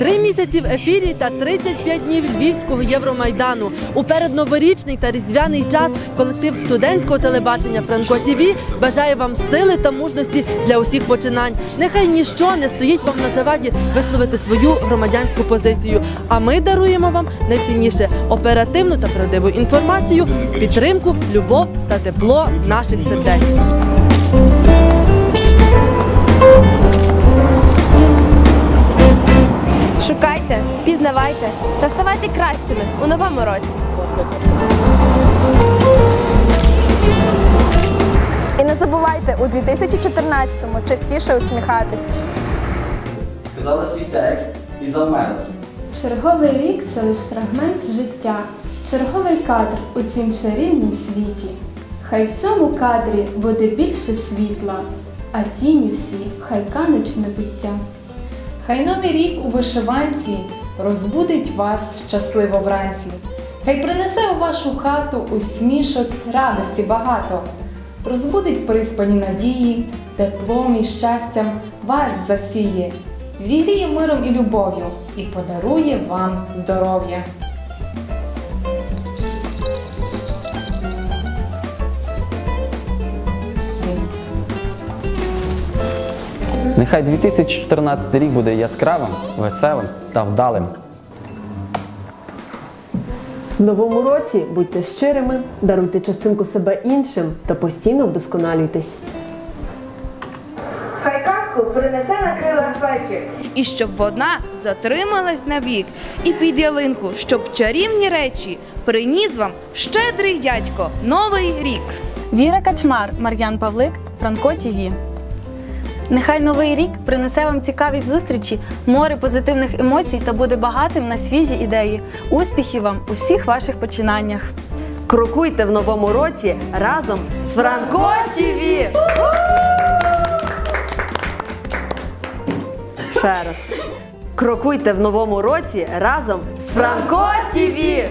Три місяці в ефірі та 35 днів Львівського Євромайдану. У передноворічний та різдвяний час колектив студентського телебачення Франко ТІВІ бажає вам сили та мужності для усіх починань. Нехай ніщо не стоїть вам на заваді висловити свою громадянську позицію. А ми даруємо вам найцінніше оперативну та правдиву інформацію, підтримку, любов та тепло наших сердець. Пізнавайте та ставайте кращими у новому році. І не забувайте у 2014-му частіше усміхатись. сказала свій текст і завмерла. Черговий рік це лише фрагмент життя, черговий кадр у цім чарівнім світі. Хай в цьому кадрі буде більше світла, а тіні всі хай кануть в небуття. Хай новий рік у вишиванці розбудить вас щасливо вранці. Хай принесе у вашу хату усмішок радості багато, розбудить приспані надії, теплом і щастям вас засіє, зігріє миром і любов'ю і подарує вам здоров'я. Нехай 2014 рік буде яскравим, веселим та вдалим. В новому році будьте щирими, даруйте частинку себе іншим та постійно вдосконалюйтесь. Хай казку принесе на крилах вечір. І щоб вона затрималась навік, і під ялинку, щоб чарівні речі приніс вам щедрий дядько Новий рік. Віра Качмар, Мар'ян Павлик, Франко ТІВІ. Нехай новий рік принесе вам цікаві зустрічі, море позитивних емоцій та буде багатим на свіжі ідеї. Успіхів вам у всіх ваших починаннях! Крокуйте в новому році разом з Франко ТІВІ! Ще раз. Крокуйте в новому році разом з Франко ТІВІ!